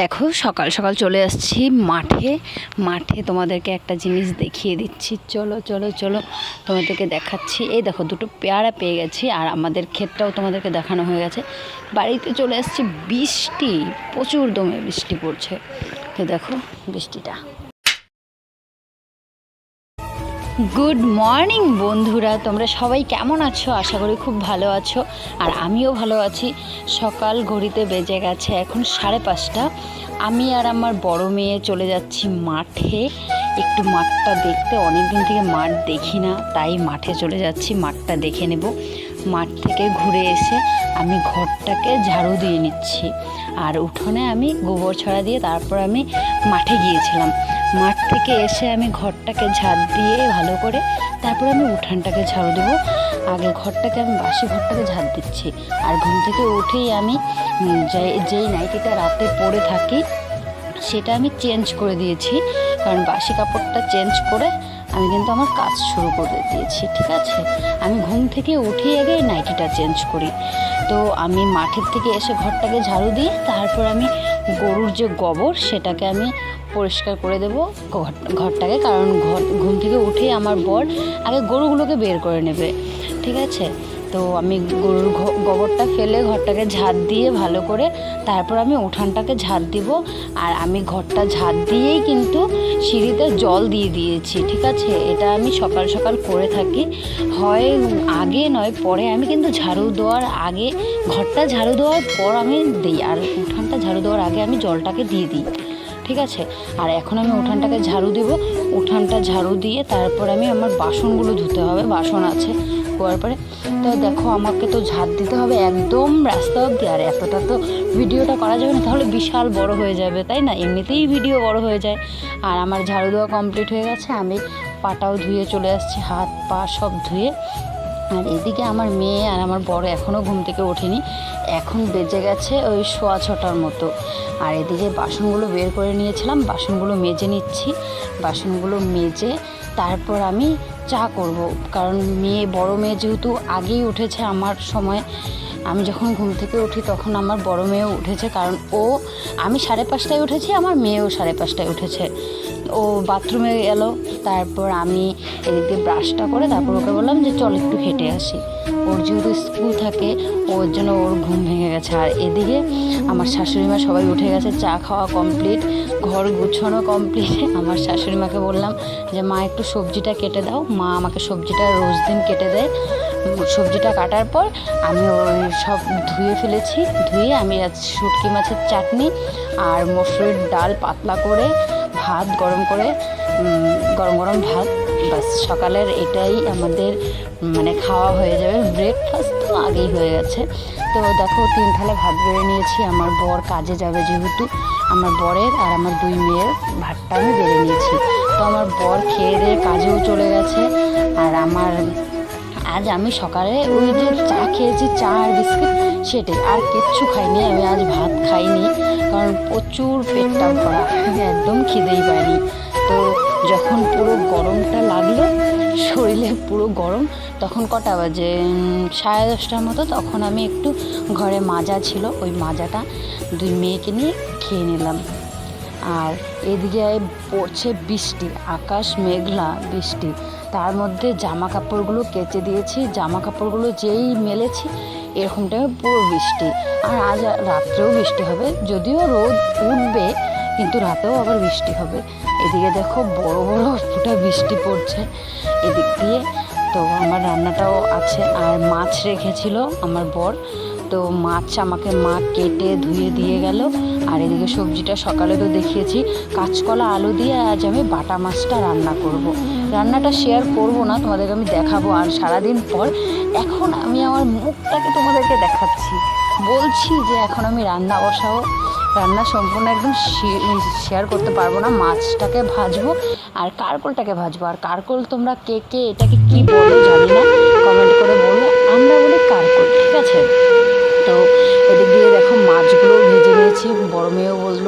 দেখো, সকাল সকাল চলে আসছি মাঠে। মাঠে তোমাদেরকে একটা জিনিস দেখিয়ে দিচ্ছি। চলো চলো চলো, তোমাদেরকে দেখাচ্ছি। এই দেখো, দুটো পেয়ারা পেয়ে গেছি আর আমাদের ক্ষেতটাও তোমাদেরকে দেখানো হয়ে গেছে। বাড়িতে চলে আসছি বৃষ্টি, প্রচুর দমে বৃষ্টি পড়ছে। তো দেখো, বৃষ্টিটা। গুড মর্নিং বন্ধুরা। তোমরা সবাই কেমন আছো? আশা করি খুব ভালো আছো। আর আমিও ভালো আছি। সকাল ঘড়িতে বেজে গেছে এখন সাড়ে পাঁচটা। আমি আর আমার বড় মেয়ে চলে যাচ্ছি মাঠে। একটু মাঠটা দেখতে। অনেক দিন থেকে মাঠ দেখি না, তাই মাঠে চলে যাচ্ছি। মাঠটা দেখে নেব। মাঠ থেকে ঘুরে এসে আমি ঘরটাকে ঝাড়ু দিয়ে নিচ্ছি। আর উঠোনে আমি গোবর ছড়া দিয়ে তারপর আমি মাঠে গিয়েছিলাম। মাঠ থেকে এসে আমি ঘরটাকে ঝাড় দিয়ে ভালো করে তারপর আমি উঠানটাকে ঝাড়ু দেবো। আগে ঘরটাকে আমি বাসি ঘরটাকে ঝাড় দিচ্ছি। আর ঘুম থেকে উঠেই আমি যেই নাইটিটা রাতে পরে থাকি, সেটা আমি চেঞ্জ করে দিয়েছি। কারণ বাসি কাপড়টা চেঞ্জ করে আমি কিন্তু আমার কাজ শুরু করে দিয়েছি, ঠিক আছে? আমি ঘুম থেকে উঠে আগে নাইটিটা চেঞ্জ করি। তো আমি মাঠের থেকে এসে ঘরটাকে ঝাড়ু দিই তারপর আমি গরুর যে গোবর, সেটাকে আমি পরিষ্কার করে দেবো ঘর ঘরটাকে। কারণ ঘর ঘুম থেকে উঠেই আমার বর আগে গরুগুলোকে বের করে নেবে, ঠিক আছে? তো আমি গরুর গোবরটা ফেলে ঘরটাকে ঝাড় দিয়ে ভালো করে তারপর আমি উঠানটাকে ঝাড় দিব। আর আমি ঘরটা ঝাড় দিয়েই কিন্তু সিঁড়িতে জল দিয়ে দিয়েছি, ঠিক আছে? এটা আমি সকাল সকাল করে থাকি। হয় আগে নয়, পরে আমি কিন্তু ঝাড়ু দেওয়ার আগে, ঘরটা ঝাড়ু দেওয়ার পর আমি দিই। আর উঠানটা ঝাড়ু দেওয়ার আগে আমি জলটাকে দিয়ে দিই, ঠিক আছে? আর এখন আমি উঠানটাকে ঝাড়ু দিব। উঠানটা ঝাড়ু দিয়ে তারপর আমি আমার বাসনগুলো ধুতে হবে, বাসন আছে হওয়ার পরে। তো দেখো, আমাকে তো ঝাড় দিতে হবে একদম রাস্তা অবধি। আর এতটা তো ভিডিওটা করা যাবে না, তাহলে বিশাল বড় হয়ে যাবে, তাই না? এমনিতেই ভিডিও বড় হয়ে যায়। আর আমার ঝাড়ু দেওয়া কমপ্লিট হয়ে গেছে, আমি পাটাও ধুয়ে চলে আসছি, হাত পা সব ধুয়ে। আর এদিকে আমার মেয়ে আর আমার বড় এখনও ঘুম থেকে ওঠেনি, এখন বেজে গেছে ওই সোয়া ছটার মতো। আর এদিকে বাসনগুলো বের করে নিয়েছিলাম, বাসনগুলো মেজে নিচ্ছি, বাসনগুলো মেজে তারপর আমি চা করব, কারণ মেয়ে, বড় মেয়ে যেহেতু আগেই উঠেছে আমার সময়, আমি যখন ঘুম থেকে উঠি তখন আমার বড় মেয়েও উঠেছে, কারণ ও, আমি সাড়ে পাঁচটায় উঠেছি, আমার মেয়েও সাড়ে পাঁচটায় উঠেছে। ও বাথরুমে গেল, তারপর আমি এদিকে ব্রাশটা করে তারপর ওকে বললাম যে, চল একটু হেঁটে আসি। ওর যেহেতু স্কুল থাকে ওর জন্য ওর ঘুম ভেঙে গেছে। আর এদিকে আমার শাশুড়ি মা সবাই উঠে গেছে, চা খাওয়া কমপ্লিট ঘর গুছানো কমপ্লিট আমার শাশুড়ি মাকে বললাম যে, মা, একটু সবজিটা কেটে দাও। মা আমাকে সবজিটা রোজ দিন কেটে দেয়। সবজিটা কাটার পর আমি ওই সব ধুয়ে ফেলেছি। ধুয়ে আমি আজ শুটকি মাছের চাটনি আর মসুরির ডাল পাতলা করে ভাত, গরম করে গরম গরম ভাত। বাস সকালের এটাই আমাদের মানে খাওয়া হয়ে যাবে ব্রেকফাস্ট তো আগেই হয়ে গেছে। তো দেখো, তিন থালা ভাত বেড়ে নিয়েছি। আমার বর কাজে যাবে যেহেতু। আমার বরের আর আমার দুই মেয়ের ভাতটা আমি বেড়ে নিয়েছি। তো আমার বর খেয়ে দিয়ে কাজেও চলে গেছে। আর আমার, আজ আমি সকালে ওই যে চা খেয়েছি, চা আর বিস্কিট, সেটাই। আর কিচ্ছু খাইনি, আমি আজ ভাত খাইনি। কারণ প্রচুর পেটটা ভরা, একদম খিদেই পাইনি। তো যখন পুরো গরমটা লাগল শরীরে পুরো গরম, তখন কটা বাজে? সাড়ে দশটার মতো, তখন আমি একটু ঘরে মাজা ছিল, ওই মাজাটা দুই মেয়েকে নিয়ে খেয়ে নিলাম। আর এদিকে পড়ছে বৃষ্টি, আকাশ মেঘলা বৃষ্টি। তার মধ্যে জামা কাপড়গুলো কেচে দিয়েছি জামা কাপড়গুলো যেই মেলেছি এরকম টাইমে পুরো বৃষ্টি। আর আজ রাত্রেও বৃষ্টি হবে, যদিও রোদ উঠবে, কিন্তু রাতেও আবার বৃষ্টি হবে। এদিকে দেখো বড় বড় ফুটা বৃষ্টি পড়ছে। এদিক দিয়ে তো আমার রান্নাটাও আছে। আর মাছ রেখেছিল আমার বর। তো মাছ আমাকে মা কেটে ধুয়ে দিয়ে গেল। আর এদিকে সবজিটা সকালে তো দেখিয়েছি। কাঁচকলা, আলু দিয়ে আজ আমি বাটা মাছটা রান্না করব। রান্নাটা শেয়ার করব না, তোমাদেরকে আমি দেখাবো আর সারাদিন পর। এখন আমি আমার মুখটাকে তোমাদেরকে দেখাচ্ছি। বলছি যে এখন আমি রান্না বসাবো। রান্না সম্পূর্ণ একদম শেয়ার করতে পারব না। মাছটাকে ভাজবো আর কারকোলটাকে ভাজবো। আর কারকোল তোমরা কে কে এটাকে কি বলো জানি না। কমেন্ট করে বলো। আমরা বলি কারকোল, ঠিক আছে? তো এদিক দিয়ে দেখো মাছগুলো ভেজে নিয়েছি। বড় মেয়েও বলল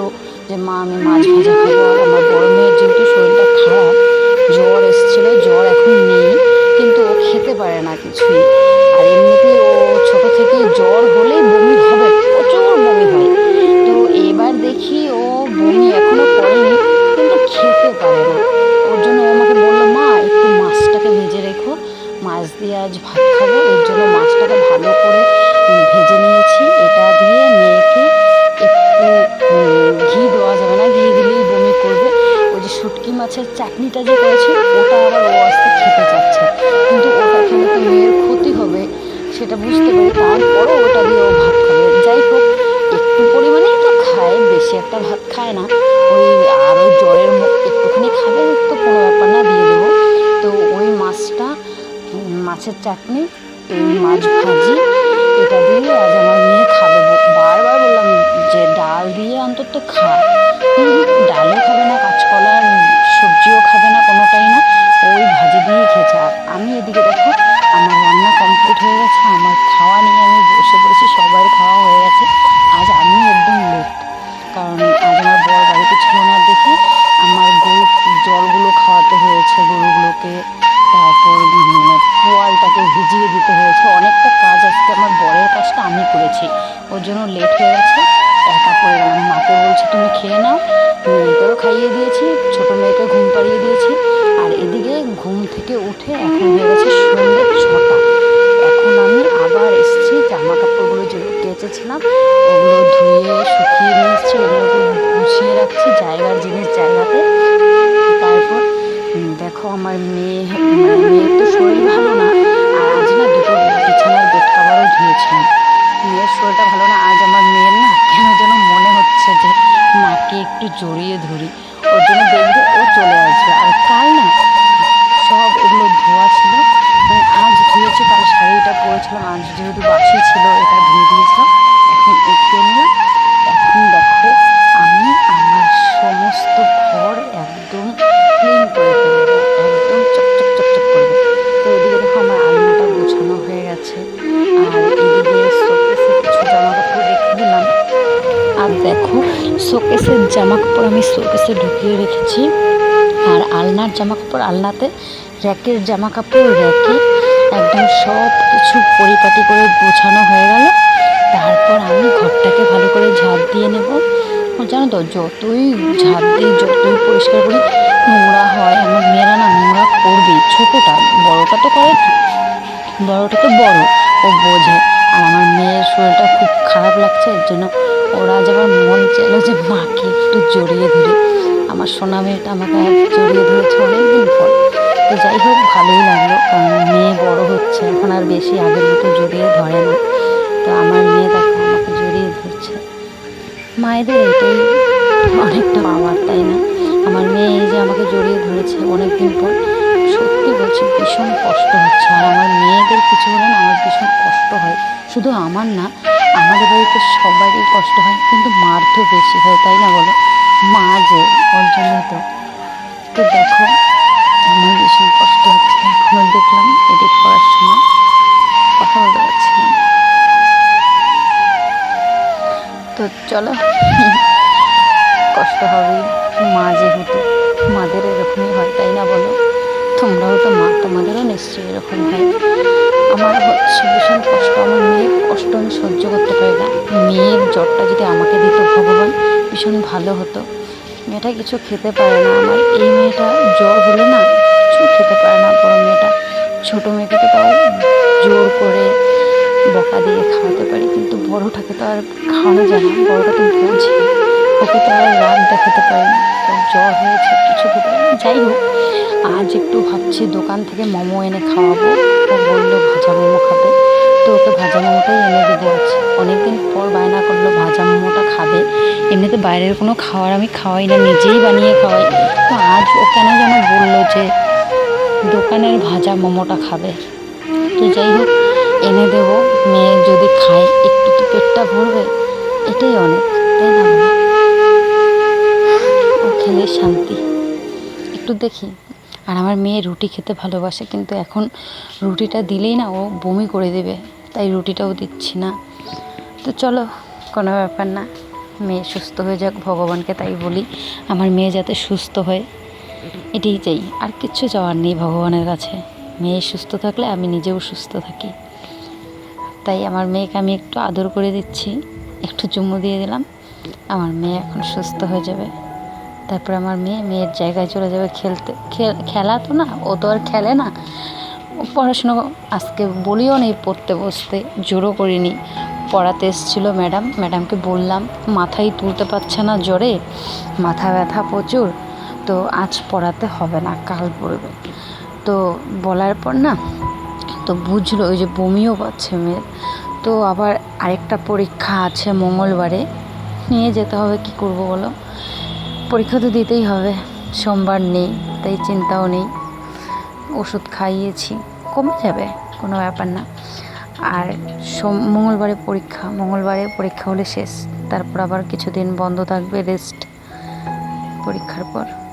যে, মা, আমি মাছ ভাজা খাব। আর আমার বড় মেয়ের যেহেতু শরীরটা খারাপ, জ্বর এসেছিল, জ্বর এখন নেই, কিন্তু ও খেতে পারে না কিছুই। আর এমনিতেই ও ছোট থেকে জ্বর হলেই চাটনিটা যে করেছে, ওটা আবার ও আস্তে খেতে চাচ্ছে। কিন্তু ওটা খেলে তো মেয়ের ক্ষতি হবে, সেটা বুঝতে পারি। তারপরও ওটা দিয়ে ও ভাত খাবে। যাই হোক, একটু পরিমাণেই তো খায়, বেশি একটা ভাত খায় না। ওই আরও জ্বরের একটুখানি খাবে, তো কোনো ব্যাপার না, দিয়ে দেবো। তো ওই মাছটা মাছের চাটনি, এই মাছ ভাজি, এটা দিয়ে আজ আমার মেয়ে খাবে। বারবার বললাম যে ডাল দিয়ে অন্তত খা। ডালও খাবে না খাইয়ে দিয়েছি, ছোটো মেয়েকে ঘুম পাড়িয়ে দিয়েছি, আর এদিকে ঘুম থেকে উঠে এখন হয়ে গেছে সন্ধ্যে ছটা। এখন আমি আবার এসেছি জামা কাপড়গুলো যেগুলো কেচেছিলাম ওগুলো ধুয়ে, শুকিয়ে নিয়ে এসেছি ওগুলোকে গুছিয়ে রাখছি জায়গার জিনিস জায়গাতে। তারপর দেখো আমার মেয়ে মানে মেয়ের তো শরীর ভালো না, আর আজ না দুটো বিছানার বেড কাভারও ধুয়েছিলাম। মেয়ের শরীরটা ভালো না, আজ আমার মেয়ের না কেন যেন মনে হচ্ছে যে একটু জড়িয়ে ধরি। ওর জন্য দেখবে ও চলে আসবে। আর কাল না, সব এগুলো ধোয়া ছিল। মানে আজ ধুয়েছি শাড়ি শাড়িটা পরেছিলাম। আজ যেহেতু বাসি ছিল, এটা ধুয়ে দিয়েছিলাম। এখন উঠিয়ে নিলাম। এখন দেখো, আমি আমার সমস্ত ঘর একদম ক্লিন করে ফেলব দেখো, শোকেসের জামা কাপড় আমি শোকেসে ঢুকিয়ে রেখেছি। আর আলনার জামা কাপড় আলনাতে র্যাকের জামা কাপড় র্যাকে একদম সব কিছু পরিপাটি করে গোছানো হয়ে গেল। তারপর আমি ঘরটাকে ভালো করে ঝাঁপ দিয়ে নেব। জানো তো, যতই ঝাঁপ দিই, যতই পরিষ্কার করি, নোংরা হয়। আমার মেয়েরা না নোংরা করবে ছোটোটা, বড়টা তো করে না। বড়টা তো বড় ও বোঝে। আর আমার মেয়ের শরীরটা খুব খারাপ লাগছে, এর জন্য ওরা আবার মন চাইলো যে, মাকে একটু জড়িয়ে ধরে। আমার সোনা মেয়েটা আমাকে জড়িয়ে ধরেছে অনেকদিন পর। তো যাই হোক, ভালোই লাগল, কারণ মেয়ে বড় হচ্ছে, এখন আর বেশি আগের মতো জড়িয়ে ধরে না। তো আমার মেয়ে দেখো, আমাকে জড়িয়ে ধরছে। মায়েদের এটাই অনেকটা পাওয়ার, তাই না? আমার মেয়ে এই যে আমাকে জড়িয়ে ধরেছে অনেক দিন পর, সত্যি বলছি, ভীষণ কষ্ট হচ্ছে। আর আমার মেয়েদের কিছু হলে না আমার ভীষণ কষ্ট হয়। শুধু আমার না আমাদের বাড়িতে সবারই কষ্ট হয়, কিন্তু মার তো বেশি হয়, তাই না বলো? মা যে ওর জন্য তো তো দেখো, আমার ভীষণ কষ্ট হচ্ছে। এখনও দেখলাম এডিট করার সময় কথা বলতে পারছি না। তো চলো, কষ্ট হবেই। মা যেহেতু, মাদের এরকমই হয়, তাই না বলো? তোমরাও তো মা, তোমাদেরও নিশ্চয়ই এরকম হয়। আমার হচ্ছে ভীষণ কষ্ট। আমার মেয়ের কষ্ট আমি সহ্য করতে পারি না। মেয়ের জ্বরটা যদি আমাকে দিত ভগবান, ভীষণ ভালো হতো। মেয়েটা কিছু খেতে পারে না আমার। এই মেয়েটা জ্বর হলে না কিছু খেতে পারে না, বড় মেয়েটা। ছোটো মেয়েকে তো তাও জোর করে বকা দিয়ে খাওয়াতে পারি। কিন্তু বড়োটাকে তো আর খাওয়ানো যায় না। বড়োটা তো বোঝে। ওকে তো আর রাগ দেখাতে পারি না। ওর জ্বর হয়েছে, কিছু খেতে পারি না। যাই হোক, আজ একটু ভাবছি দোকান থেকে মোমো এনে খাওয়াবো। ও বলল, ভাজা মোমো খাবে? তো ওকে ভাজা মোমোটাই এনে দেবো আজ অনেকদিন পর বায়না করল, ভাজা মোমোটা খাবে? এমনিতে বাইরের কোনো খাবার আমি খাওয়াই না, নিজেই বানিয়ে খাওয়াই। তো আজ ও কেন যেন বলল যে, দোকানের ভাজা মোমোটা খাবে। তো যাই হোক, এনে দেব। মেয়ে যদি খায়, একটু তো পেটটা ভরবে, এটাই অনেক, তাই না ও খেলে শান্তি। একটু দেখি। আর আমার মেয়ে রুটি খেতে ভালোবাসে, কিন্তু এখন রুটিটা দিলেই না ও বমি করে দেবে, তাই রুটিটাও দিচ্ছি না। তো চলো, কোনো ব্যাপার না, মেয়ে সুস্থ হয়ে যাক, ভগবানকে তাই বলি, আমার মেয়ে যাতে সুস্থ হয়, এটাই চাই। আর কিচ্ছু চাওয়ার নেই ভগবানের কাছে, মেয়ে সুস্থ থাকলে আমি নিজেও সুস্থ থাকি। তাই আমার মেয়েকে আমি একটু আদর করে দিচ্ছি, একটু চুমু দিয়ে দিলাম, আমার মেয়ে এখন সুস্থ হয়ে যাবে। তারপর আমার মেয়ে, মেয়ের জায়গায় চলে যাবে খেলতে। খেলা তো না, ও তো আর খেলে না। পড়াশুনো আজকে বলিও নেই পড়তে বসতে, জোরও করিনি। পড়াতে এসেছিল ম্যাডাম, ম্যাডামকে বললাম, মাথায় তুলতে পারছে না জ্বরে, মাথা ব্যথা প্রচুর, তো আজ পড়াতে হবে না, কাল পড়বে। তো বলার পর না, তো বুঝলো ওই যে বমিও পাচ্ছে মেয়ের। তো আবার আরেকটা পরীক্ষা আছে মঙ্গলবারে, নিয়ে যেতে হবে, কি করব বলো? পরীক্ষা তো দিতেই হবে। সোমবার নেই, তাই চিন্তাও নেই। ওষুধ খাইয়েছি, কমে যাবে, কোনো ব্যাপার না। আর সোম, মঙ্গলবারে পরীক্ষা মঙ্গলবারে পরীক্ষা হলে শেষ। তারপর আবার কিছুদিন বন্ধ থাকবে রেস্ট পরীক্ষার পর।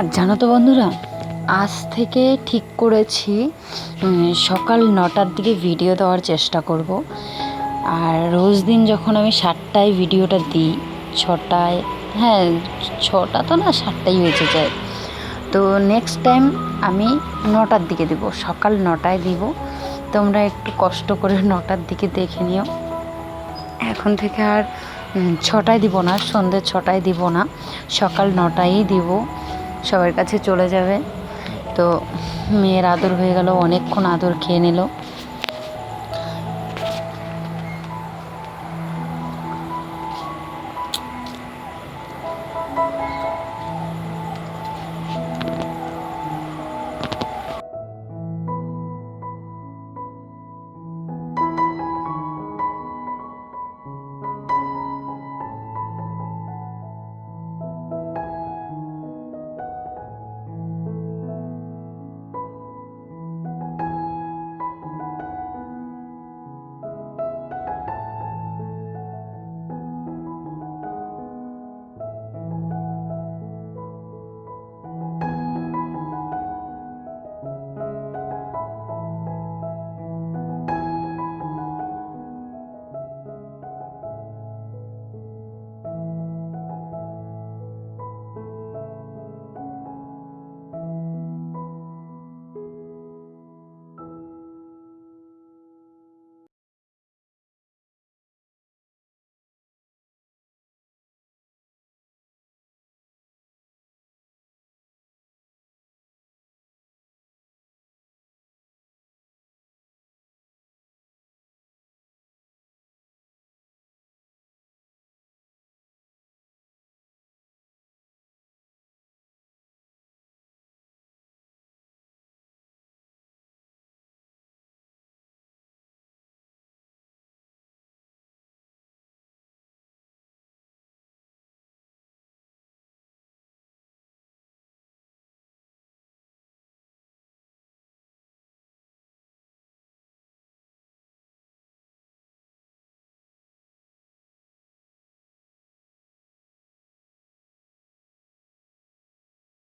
আর জানো তো বন্ধুরা, আজ থেকে ঠিক করেছি সকাল নটার দিকে ভিডিও দেওয়ার চেষ্টা করব। আর রোজ দিন যখন আমি সাতটায় ভিডিওটা দিই, ছটায় হ্যাঁ ছটা তো না, সাতটাই বেজে যায় তো নেক্সট টাইম আমি নটার দিকে দিব, সকাল নটায় দিব। তোমরা একটু কষ্ট করে নটার দিকে দেখে নিও। এখন থেকে আর ছটায় দিব না, সন্ধ্যে ছটায় দিব না, সকাল নটায়ই দিব। সবার কাছে চলে যাবে। তো মেয়ের আদর হয়ে গেল অনেকক্ষণ আদর খেয়ে নিল।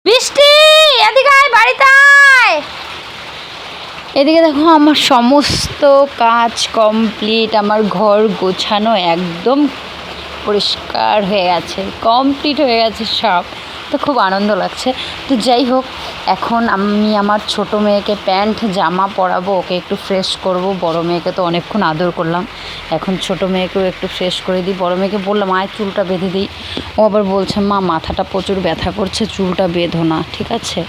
বৃষ্টি, এদিকে আয় বাড়িতে আয়। এদিকে দেখো আমার সমস্ত কাজ কমপ্লিট, আমার ঘর গোছানো একদম পরিষ্কার হয়ে গেছে, কমপ্লিট হয়ে গেছে সব। তো খুব আনন্দ লাগছে। তো যাই হোক, এখন আমি আমার ছোট মেয়েকে প্যান্ট, জামা পরাবো, ওকে একটু ফ্রেশ করব। বড় মেয়েকে তো অনেকক্ষণ আদর করলাম। এখন ছোট মেয়েকেও একটু ফ্রেশ করে দিই। বড় মেয়েকে বললাম, আয়, চুলটা বেঁধে দিই। ও আবার বলছে, মা, মাথাটা প্রচুর ব্যথা করছে, চুলটা বেঁধো না। ঠিক আছে?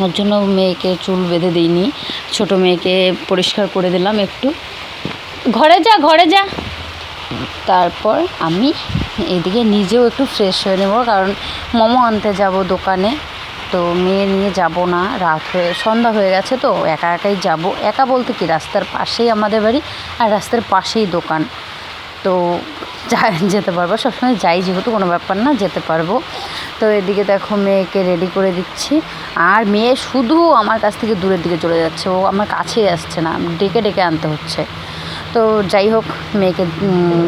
ওর জন্য মেয়েকে চুল বেঁধে দিইনি। ছোট মেয়েকে পরিষ্কার করে দিলাম একটু। ঘরে যা ঘরে যা। তারপর আমি এদিকে নিজেও একটু ফ্রেশ হয়ে নেব, কারণ মোমো আনতে যাব দোকানে। তো মেয়ে নিয়ে যাব না, রাত হয়ে, সন্ধ্যা হয়ে গেছে তো, একা একাই যাব। একা বলতে কি, রাস্তার পাশেই আমাদের বাড়ি আর রাস্তার পাশেই দোকান। তো যেতে পারব, সবসময় যাই, যেহেতু কোনো ব্যাপার না, যেতে পারব। তো এদিকে দেখো মেয়েকে রেডি করে দিচ্ছি। আর মেয়ে শুধু আমার কাছ থেকে দূরের দিকে চলে যাচ্ছে, ও আমার কাছেই আসছে না, ডেকে ডেকে আনতে হচ্ছে। তো যাই হোক, মেয়েকে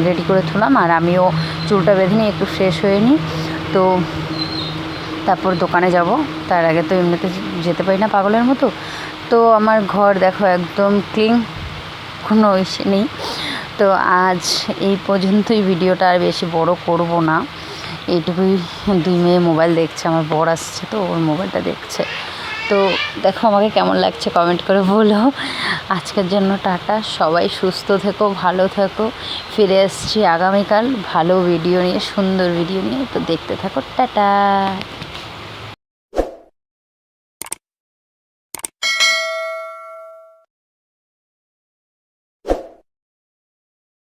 রেডি করে তুলাম আর আমিও চুলটা বেঁধে নিয়ে একটু ফ্রেশ হয়ে নিই। তো তারপর দোকানে যাব। তার আগে তো এমনিতে যেতে পারি না পাগলের মতো। তো আমার ঘর দেখো একদম ক্লিন কোনো ইসে নেই। তো আজ এই পর্যন্তই ভিডিওটা আর বেশি বড় করব না। এইটুকুই দুই মেয়ে মোবাইল দেখছে, আমার বর আসছে তো, ওর মোবাইলটা দেখছে। তো দেখো আমাকে কেমন লাগছে কমেন্ট করে বলো। আজকের জন্য টাটা। সবাই সুস্থ থেকো, ভালো থেকো। ফিরে এসছি আগামীকাল ভালো ভিডিও নিয়ে, সুন্দর ভিডিও নিয়ে। তো দেখতে থাকো, টাটা।